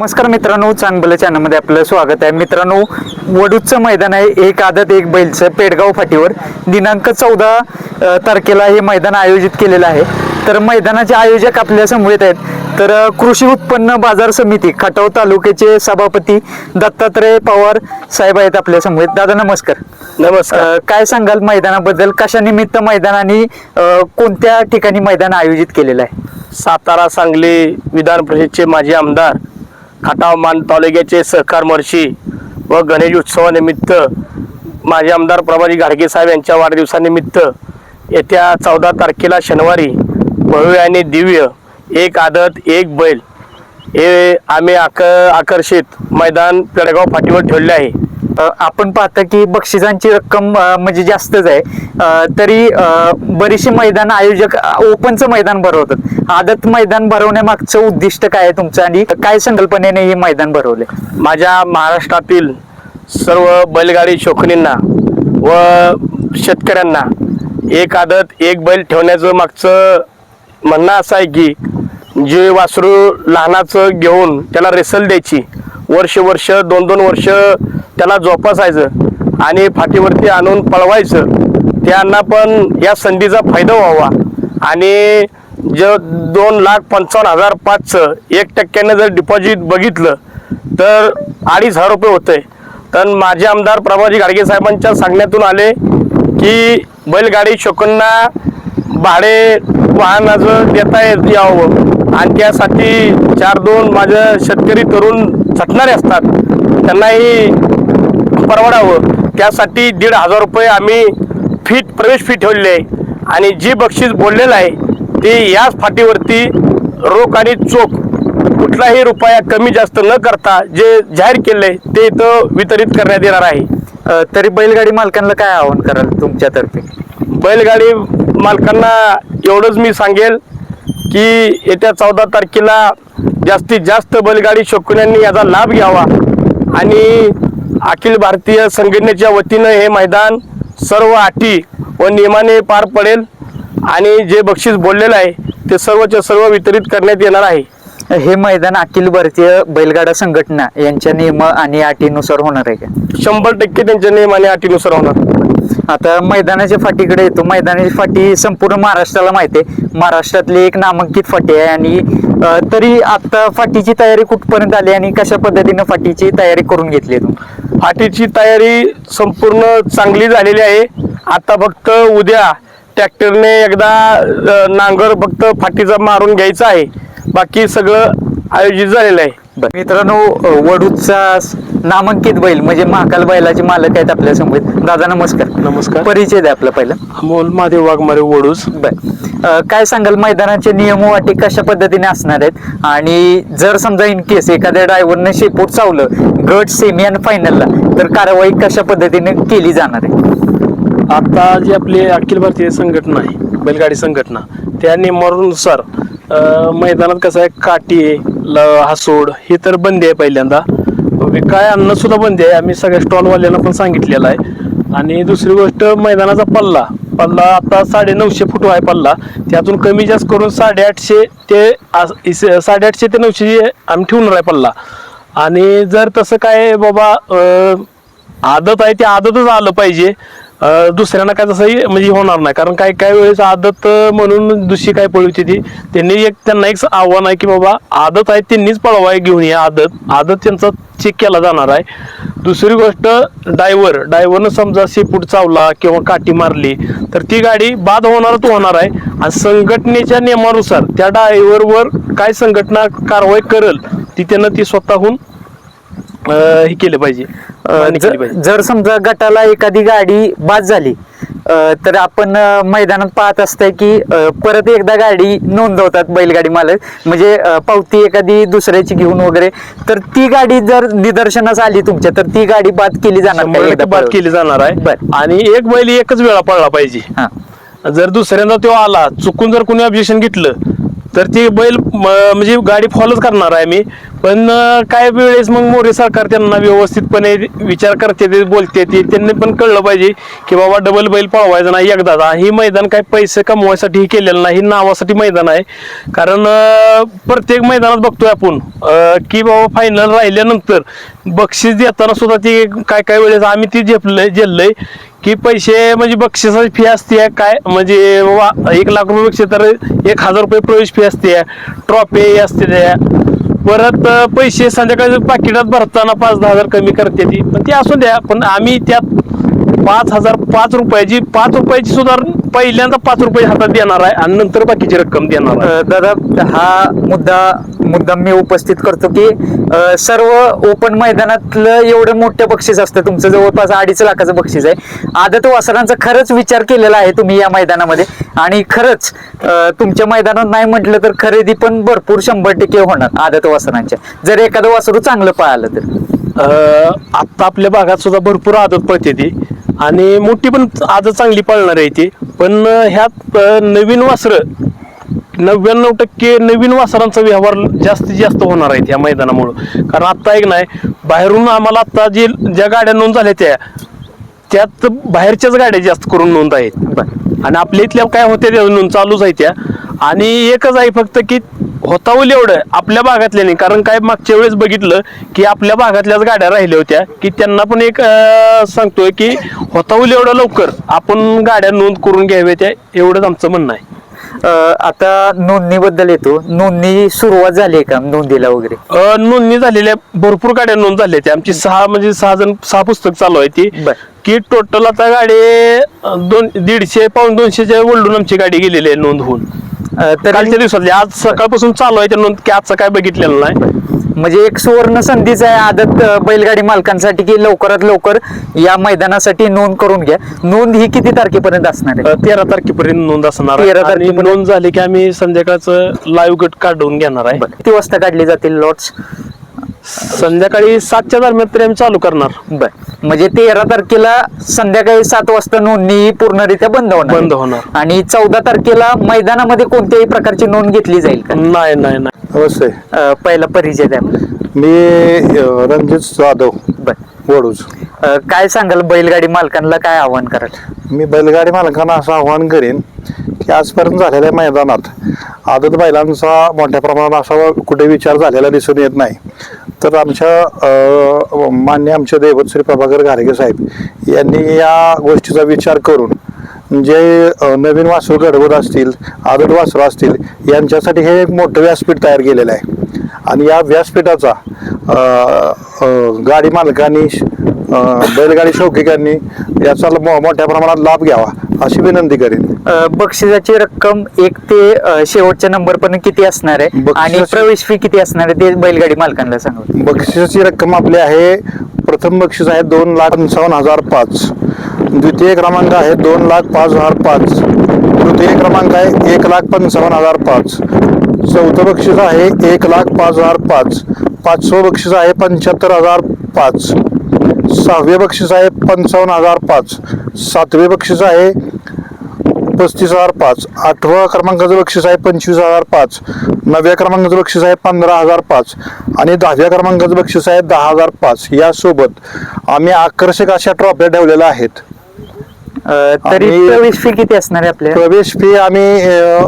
नमस्कार मित्रांनो चांगलं चॅनलमध्ये आपलं स्वागत आहे. मित्रांनो वडूजचं मैदान आहे. एक आदत एक बैलचं पेडगाव फाटीवर. दिनांक चौदा तारखेला हे मैदान आयोजित केलेलं आहे. तर मैदानाचे आयोजक आपल्या समवेत आहेत. तर कृषी उत्पन्न बाजार समिती खटाव तालुक्याचे सभापती दत्तात्रय पवार साहेब आहेत आपल्या समवेत. दादा नमस्कार. नमस्कार. काय सांगाल मैदानाबद्दल? कशा निमित्त मैदान आणि कोणत्या ठिकाणी मैदान आयोजित केलेलं आहे? सातारा सांगली विधान परिषदचे माजी आमदार खटाव मान तालुक्याचे सहकार मर्शी व गणेश उत्सवानिमित्त माजी आमदार प्रभाजी घाडगे साहेब यांच्या वाढदिवसानिमित्त येत्या चौदा तारखेला शनिवारी भव्य आणि दिव्य एक आदत एक बैल हे आम्ही आक आकर्षित मैदान पेडगाव फाटीवर ठेवले आहे. आपण पाहता की बक्षिसांची रक्कम म्हणजे जास्तच आहे. तरी बरीचशी मैदान आयोजक ओपनचं मैदान भरवतात. आदत मैदान भरवण्यामागचं उद्दिष्ट काय आहे तुमचं? आणि काय संकल्पनेने हे मैदान भरवले माझ्या महाराष्ट्रातील सर्व बैलगाडी शोखणींना व शेतकऱ्यांना एक आदत एक बैल ठेवण्याचं मागचं म्हणणं असं आहे की जे वासरू लहानाचं घेऊन त्याला रेसल द्यायची वर्ष वर्ष दोन दोन वर्ष त्याला जोपासायचं आणि फाटीवरती आणून पळवायचं. त्यांना पण या संधीचा फायदा व्हावा. आणि जर दोन लाख पंचावन्न हजार पाचचं एक टक्क्यानं जर डिपॉझिट बघितलं तर अडीच हजार रुपये होते तर माझे आमदार प्रभाजी गाडगे साहेबांच्या सांगण्यातून आले की बैलगाडी शोकांना भाडे वाहनाचं देता येत यावं. आणि त्यासाठी चार दोन माझं शेतकरी तरुण झटणारे असतात. त्यांनाही परवडावं. त्यासाठी दीड हजार रुपये आम्ही फीट प्रवेश फी ठेवलेली आहे. आणि जी बक्षीस बोललेलं आहे ते याच फाटीवरती रोख आणि चोख कुठलाही रुपया कमी जास्त न करता जे जाहीर केले ते इथं वितरित करण्यात येणार आहे. तरी बैलगाडी मालकांना काय आवाहन कराल तुमच्यातर्फे? बैलगाडी मालकांना एवढंच मी सांगेल की येत्या चौदा तारखेला जास्तीत जास्त बैलगाडी शौकीनांनी याचा लाभ घ्यावा. आणि अखिल भारतीय संघटनेच्या वतीनं हे मैदान सर्व अटी व नियमाने पार पडेल आणि जे बक्षीस बोललेलं आहे ते सर्वच्या सर्व वितरित करण्यात येणार आहे. हे मैदान अखिल भारतीय बैलगाडा संघटना यांच्या नियम आणि अटीनुसार होणार आहे का? शंभर टक्के त्यांच्या नियम आणि अटीनुसार होणार. आता मैदानाच्या फाटीकडे येतो. मैदानाची फाटी संपूर्ण महाराष्ट्राला माहिती आहे. महाराष्ट्रातली एक नामांकित फाटी आहे आणि तरी आता फाटीची तयारी कुठपर्यंत आली आणि कशा पद्धतीनं फाटीची तयारी करून घेतली आहे तुम्ही फाटीची तयारी संपूर्ण चांगली झालेली आहे. आता फक्त उद्या ट्रॅक्टरने एकदा अ, नांगर फक्त फाटीचा मारून घ्यायचा आहे. बाकी सगळं आयोजित झालेलं आहे. मित्रांनो स- नामांकित बैल म्हणजे महाकाल बैलाचे मालक आहेत आपल्यासमोर. दादा नमस्कार. नमस्कार. परिचय द्या आपला पहिला. अमोल महादेव वाघमारे वडूस बर. काय सांगाल मैदानाचे नियम व अटी कशा पद्धतीने असणार आहेत? आणि जर समजा इन केस एखाद्या ड्रायव्हरने शेपूट चावलं गट सेमी आणि फायनलला तर कारवाई कशा पद्धतीने केली जाणार आहे? आता जी आपली अखिल भारतीय संघटना आहे बैलगाडी संघटना त्या नियमानुसार अं, मैदानात कसं आहे काठी ल- हासोड हे तर बंदी आहे पहिल्यांदा. म्हणजे काय अन्न सुद्धा बंदी आहे आम्ही सगळ्या स्टॉलवाल्यांना पण सांगितलेलं आहे. आणि दुसरी गोष्ट मैदानाचा पल्ला. पल्ला आता साडे नऊशे फूट आहे पल्ला. त्यातून कमी जास्त करून साडेआठशे ते आस- इस- साडेआठशे ते नऊशे आम्ही ठेवणार आहे पल्ला. आणि जर तसं काय बाबा अं, आदत आहे ते आदतच आलं पाहिजे. दुसऱ्यांना काय तसंही म्हणजे होणार नाही. कारण काय काय वेळेस आदत म्हणून दुसरी काय पळवते ती त्यांनी एक त्यांना एक आव्हान आहे की बाबा आदत आहे त्यांनीच पळवाय घेऊन या आदत. आदत त्यांचा चेक केला जाणार आहे. दुसरी गोष्ट डायव्हर. डायव्हरनं समजा शेपूट चावला किंवा काठी मारली तर ती गाडी बाद होणारच होणार आहे. आणि संघटनेच्या नियमानुसार त्या डायव्हरवर काय संघटना कारवाई करेल ती त्यांना ती स्वतःहून अं, हे केलं पाहिजे. केली जर पाहिजे. जर समजा गटाला एखादी गाडी बाद झाली अ, तर आपण अ, मैदानात पाहत असतंय की अ, परत एकदा गाडी नोंदवतात बैलगाडी मालक. म्हणजे अ, पावती एखादी दुसऱ्याची घेऊन वगैरे. तर ती गाडी जर निदर्शनास आली तुमच्या तर ती गाडी बाद केली जाणार का शंभर एकदा बाद? केली जाणार आहे. बरं. आणि एक बैल एकच वेळा पळला पाहिजे. हा. जर दुसऱ्यांदा तो आला चुकून जर कोणी ऑब्जेक्शन घेतलं तर ती बैल म- म्हणजे गाडी फॉलोच करणार आहे मी. पण काय वेळेस मग मोरे सरकार त्यांना व्यवस्थितपणे विचार करते ते बोलते ते त्यांनी पण कळलं पाहिजे की बाबा डबल बैल पळवायचा नाही एकदा. हे मैदान काय पैसे कमवायसाठी केलेलं नाही नावासाठी मैदान आहे. कारण प्रत्येक मैदानात बघतोय आपण की बाबा फायनल राहिल्यानंतर बक्षीस देताना सुद्धा ती काय काय वेळेस आम्ही ती झेपलंय झेललंय की पैसे म्हणजे बक्षिसाची फी असते काय? म्हणजे वा- एक लाख रुपये तर एक हजार रुपये प्रवेश फी असते ट्रॉफी असते त्या परत अं, पैसे संध्याकाळी पाकिटात भरताना पाच दहा हजार कमी करते ती. पण ते असू द्या पण आम्ही त्यात पाच हजार पाच रुपयाची पाच रुपयाची सुधारण पहिल्यांदा पाच रुपये हातात देणार आहे आणि नंतर बाकीची रक्कम देणार आहे. अ, दादा हा मुद्दा मुद्दा मी उपस्थित करतो की अ, सर्व ओपन मैदानातलं एवढं मोठं बक्षीस असतं. तुमचं जवळपास अडीच लाखाचं बक्षीस आहे. आदत वासरांचा खरंच विचार केलेला आहे तुम्ही या मैदानामध्ये. आणि खरंच अ, तुमच्या मैदानात नाही म्हटलं तर खरेदी पण भरपूर शंभर टक्के होणार आदत वासरांच्या. जर एखादं वासरू चांगलं पळालं तर. अं, आत्ता आपल्या भागात सुद्धा भरपूर आदत पळते ती. आणि मोठी पण आदत चांगली पळणार आहे ती. पण ह्यात नवीन वासरं नव्याण्णव टक्के नवीन वासरांचा व्यवहार जास्तीत जास्त होणार आहेत या मैदानामुळं. कारण आत्ता एक नाही बाहेरून आम्हाला आत्ता जे ज्या गाड्या नोंद झाल्या त्या त्यात बाहेरच्याच गाड्या जास्त करून नोंद आहेत. आणि आपल्या इथल्या काय होत्या त्या नोंद चालूच आहे त्या. आणि एकच आहे फक्त की होतावल एवढं आपल्या भागातल्या नाही. कारण काय मागच्या वेळेस बघितलं की आपल्या भागातल्याच गाड्या राहिल्या होत्या की त्यांना पण एक सांगतोय की होतावल एवढं लवकर आपण गाड्या नोंद करून घ्याव्या त्या एवढंच आमचं म्हणणं आहे. आता नोंदणीबद्दल येतो. नोंदणी सुरुवात झाली आहे का नोंदीला वगैरे? नोंदणी झालेल्या भरपूर गाड्या नोंद झाल्या त्या आमची सहा म्हणजे सहा जण सहा पुस्तक चालू आहे ती. की टोटल आता गाडी दोन दीडशे पाऊन दोनशेच्या वळून आमची गाडी गेलेली आहे नोंद होऊन. कालच्या दिवसातली आज सकाळपासून चालू आहे त्या नोंद की आजचा काय बघितलेलं नाही म्हणजे एक सुवर्ण संधीच आहे आदत बैलगाडी मालकांसाठी की लवकरात लवकर या मैदानासाठी नोंद करून घ्या नोंद ही किती तारखेपर्यंत असणार आहे तेरा तारखेपर्यंत नोंद असणार आहे. 13 आणि तारखेपर्यंत. नोंद झाली की आम्ही संध्याकाळचं लाईव्ह गट काढून घेणार आहे. किती वाजता काढली जातील लॉट्स संध्याकाळी सातच्या दरम्यान तरी आम्ही चालू करणार. बर. म्हणजे तेरा तारखेला संध्याकाळी सात वाजता नोंदणी ही पूर्णरित्या बंद होणार. बंद होणार. आणि चौदा तारखेला मैदानामध्ये कोणत्याही प्रकारची नोंद घेतली जाईल का? नाही नाही नाही. नमस्ते अ, पहिला परिचय द्या मी अ, रणजित जाधव. बर. अ, काय सांगाल बैलगाडी मालकांना काय आव्हान कराल? मी बैलगाडी मालकांना असं आवाहन करेन की आजपर्यंत झालेल्या मैदानात आदत बैलांचा मोठ्या प्रमाणात असा कुठे विचार झालेला दिसून येत नाही. तर आमच्या अ, मान्य आमचे दैवत श्री प्रभाकर घारगे साहेब यांनी या गोष्टीचा विचार करून जे अ, नवीन वासरू घडवत असतील आदत वासरू असतील यांच्यासाठी हे एक मोठं व्यासपीठ तयार केलेलं आहे. आणि या व्यासपीठाचा गाडी मालकांनी बैलगाडी शौकिकांनी याचा मोठ्या प्रमाणात लाभ घ्यावा अशी विनंती करेन. बक्षिसाची रक्कम एक ते शेवटच्या नंबर पर्यंत किती असणार आहे? आणि प्रवेश फी किती असणार आहे? ते बैलगाडी मालकांना सांगा. बक्षिसाची रक्कम आपली आहे प्रथम बक्षीस आहे दोन लाख पंचावन्न हजार पाच. द्वितीय क्रमांक आहे दोन लाख पाच हजार पाच. तृतीय क्रमांक आहे एक लाख पंचावन्न हजार पाच. चौथं बक्षीस आहे एक लाख पाच हजार पाच. पाचवं बक्षीस आहे पंच्याहत्तर हजार पाच. सहावे बक्षीस आहे पंचावन्न हजार पाच. सातवे बक्षीस आहे पस्तीस हजार पाच. आठव्या क्रमांकाचं बक्षीस आहे पंचवीस हजार पाच. नवव्या क्रमांकाचं बक्षीस आहे पंधरा हजार पाच. आणि दहाव्या क्रमांकाचं बक्षीस आहे दहा हजार पाच. यासोबत आम्ही आकर्षक अशा ट्रॉफ्या ठेवलेल्या आहेत. तरी प्रवेश फी किती असणार आहे आपल्या? प्रवेश फी आम्ही अ,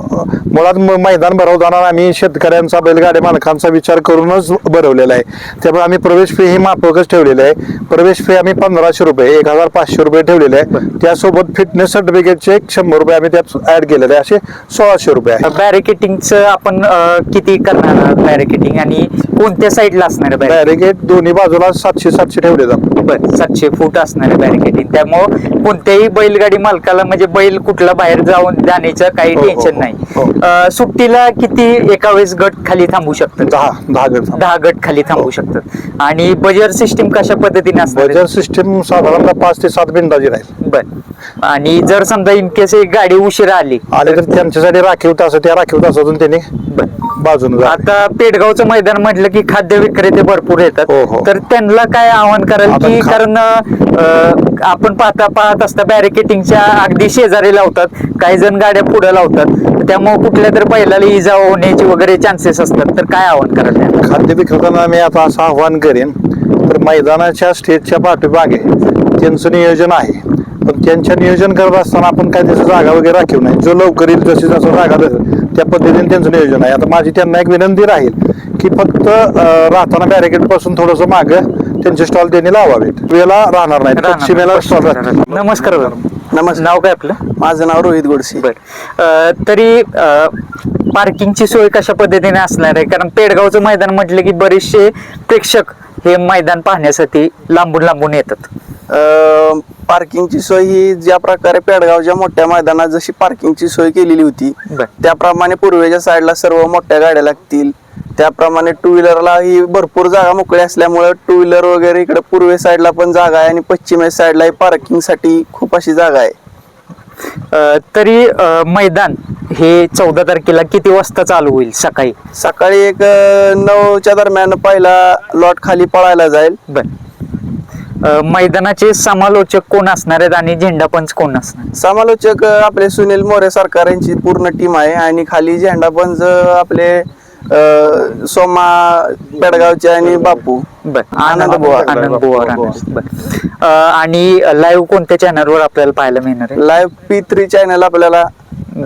मुळात म- मैदान भरवताना आम्ही शेतकऱ्यांचा बैलगाडी मालकांचा विचार करूनच भरवलेला आहे. त्यामुळे आम्ही प्रवेश फी ही माफकच ठेवलेली आहे. प्रवेश फी आम्ही पंधराशे रुपये एक हजार पाचशे रुपये ठेवलेले आहे. त्यासोबत फिटनेस सर्टिफिकेटचे एक शंभर रुपये आम्ही त्यात ऍड केलेले आहे. असे सोळाशे रुपये आहे. बॅरिकेटिंगचं आपण अ, किती करणार आहात बॅरिकेटिंग आणि कोणत्या साईडला असणार आहे बॅरिकेड दोन्ही बाजूला सातशे सातशे ठेवले जातात सातशे फूट असणार आहे बॅरिकेटिंग त्यामुळं कोणत्याही बैलगाडी मालकाला म्हणजे बैल कुठला बाहेर जाऊन जाण्याचं काही हो, हो, टेन्शन हो, नाही. हो. अ, सुट्टीला किती एका वेळेस गट खाली थांबू शकतात? दहा दहा गट दहा गट खाली थांबू शकतात. आणि बजर सिस्टीम कशा पद्धतीने आहे? बजर सिस्टीम साधारणतः पाच ते सात मिनिटाची राहील. बर. आणि जर समजा इन केस एक गाडी उशिरा आली आले तर त्यांच्यासाठी राखीव तास त्या राखीव तासातून त्यांनी बाजून जा आता पेडगावचं मैदान म्हटलं की खाद्य विक्रेते भरपूर येतात. हो, हो. तर त्यांना काय आव्हान कराल आता की खा- कारण अं, आपण पाहता पाहत असता बॅरिकेटिंगच्या अगदी शेजारी लावतात काही जण गाड्या पुढे लावतात. त्यामुळे कुठल्या तर बैलाला इजा होण्याची वगैरे चान्सेस असतात. तर काय आव्हान कराल त्यांना? खाद्य विक्रेत्यांना मी आता असं आव्हान करेन तर मैदानाच्या स्टेजच्या पाठीमागे त्यांचं नियोजन आहे. पण त्यांच्या नियोजन करत असताना आपण काय त्याची जागा वगैरे राखीव नाही. जो लवकर येईल जशी जसं जागा त्या पद्धतीने त्यांचं नियोजन आहे. आता माझी त्यांना एक विनंती राहील की फक्त राहताना बॅरिकेडपासून थोडंसं मागं त्यांचे स्टॉल त्यांनी लावावेत. वेळेला राहणार नाही पश्चिमेला स्टॉल नमस्कार. नमस्कार. नाव काय आपलं? माझं नाव रोहित गोडसे. बर. अं, तरी पार्किंगची सोय कशा पद्धतीने असणार आहे? कारण पेडगावचं मैदान म्हटलं की बरेचसे प्रेक्षक हे मैदान पाहण्यासाठी लांबून लांबून येतात. अं, पार्किंगची सोय ही ज्या प्रकारे पेडगावच्या मोठ्या मैदानात जशी पार्किंगची सोय केलेली होती बर. त्याप्रमाणे पूर्वेच्या साईडला सर्व मोठ्या गाड्या लागतील. त्याप्रमाणे टू व्हीलरला ही भरपूर जागा मोकळी असल्यामुळे टू व्हीलर वगैरे इकडे पूर्वे साईडला पण जागा आहे आणि पश्चिमे साईडला पार्किंगसाठी खूप अशी जागा आहे. तरी मैदान हे चौदा तारखेला किती वाजता चालू होईल सकाळी? सकाळी एक नऊच्या दरम्यान पहिला लॉट खाली पळायला जाईल. बर. मैदानाचे समालोचक कोण असणार आहेत आणि झेंडा पंच कोण असणार? समालोचक आपले सुनील मोरे सरकार यांची पूर्ण टीम आहे आणि खाली झेंडा पंच आपले अ, सोमा पेडगावचे आणि बापू. बर. आनंद बुवा. आनंद बुवा. राहणार. बर. अं, आणि लाईव्ह कोणत्या चॅनलवर आपल्याला पाहायला मिळणार आहे? लाईव्ह पी थ्री चॅनल आपल्याला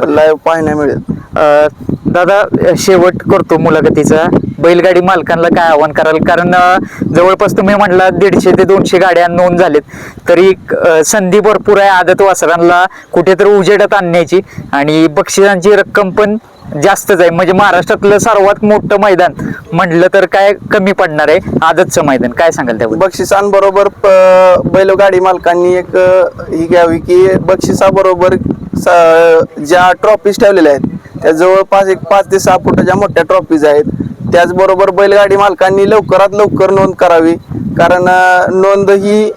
लाईव्ह पाहायला मिळेल अ, दादा शेवट करतो मुलाखतीचा. बैलगाडी मालकांना काय आव्हान कराल? कारण अ, जवळपास तुम्ही म्हटला दीडशे ते दोनशे गाड्या नोंद झालेत. तरी अ, संधी भरपूर आहे आदत वासरांना कुठेतरी उजेडात आणण्याची. आणि बक्षिसांची रक्कम पण जास्तच आहे. म्हणजे महाराष्ट्रातलं सर्वात मोठं मैदान म्हटलं तर काय कमी पडणार आहे? आदतचं मैदान. काय सांगाल त्याबद्दल? बक्षिसांबरोबर प- बैलगाडी मालकांनी एक अ, ही घ्यावी की बक्षिसाबरोबर ज्या ट्रॉफीज ठेवलेल्या आहेत त्या जवळपास एक पाच ते सहा फुटाच्या मोठ्या ट्रॉफीज आहेत. त्याचबरोबर बैलगाडी मालकांनी लवकरात लवकर नोंद करावी. कारण नोंद ही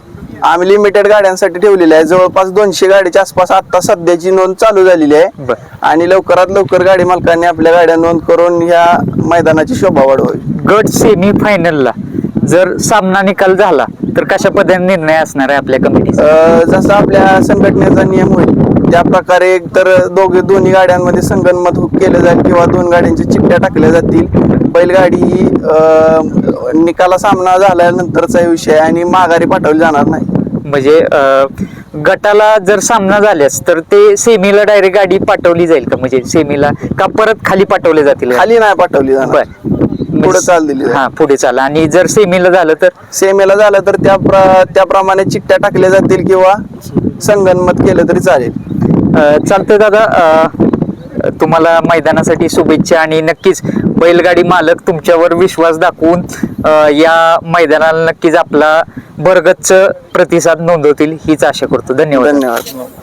आम्ही लिमिटेड गाड्यांसाठी ठेवलेली आहे. जवळपास दोनशे गाडीच्या आसपास आता सध्याची नोंद चालू झालेली आहे. आणि लवकरात लवकर गाडी मालकांनी आपल्या गाड्या नोंद करून ह्या मैदानाची शोभा वाढवावी. गट सेमी फायनलला जर सामना निकाल झाला तर कशा पद्धतीने निर्णय असणार आहे आपल्या कमिटीचा अ, जसा आपल्या संघटनेचा नियम होईल त्या प्रकारे तर दोघे दोन्ही गाड्यांमध्ये संगनमत केलं जाईल किंवा दोन गाड्यांच्या चिठ्ठ्या टाकल्या जातील बैलगाडी ही निकाला सामना झाल्यानंतरचा विषय आणि माघारी पाठवली जाणार नाही. म्हणजे गटाला जर सामना झाल्यास तर ते सेमीला डायरेक्ट गाडी पाठवली जाईल का? म्हणजे सेमीला का परत खाली पाठवले जातील? खाली नाही पाठवली जाणार. पुढे चाल दिली. हा पुढे चाल. आणि जर सेमीला झालं तर? सेमेला झालं तर त्या प्र- त्याप्रमाणे चिठ्ठ्या टाकल्या जातील किंवा संगनमत केलं तरी चालेल. चालतंय दादा तुम्हाला मैदानासाठी शुभेच्छा आणि नक्कीच बैलगाडी मालक तुमच्यावर विश्वास दाखवून या मैदानाला नक्कीच आपला भरगच्च प्रतिसाद नोंदवतील हीच आशा करतो. धन्यवाद. धन्यवाद.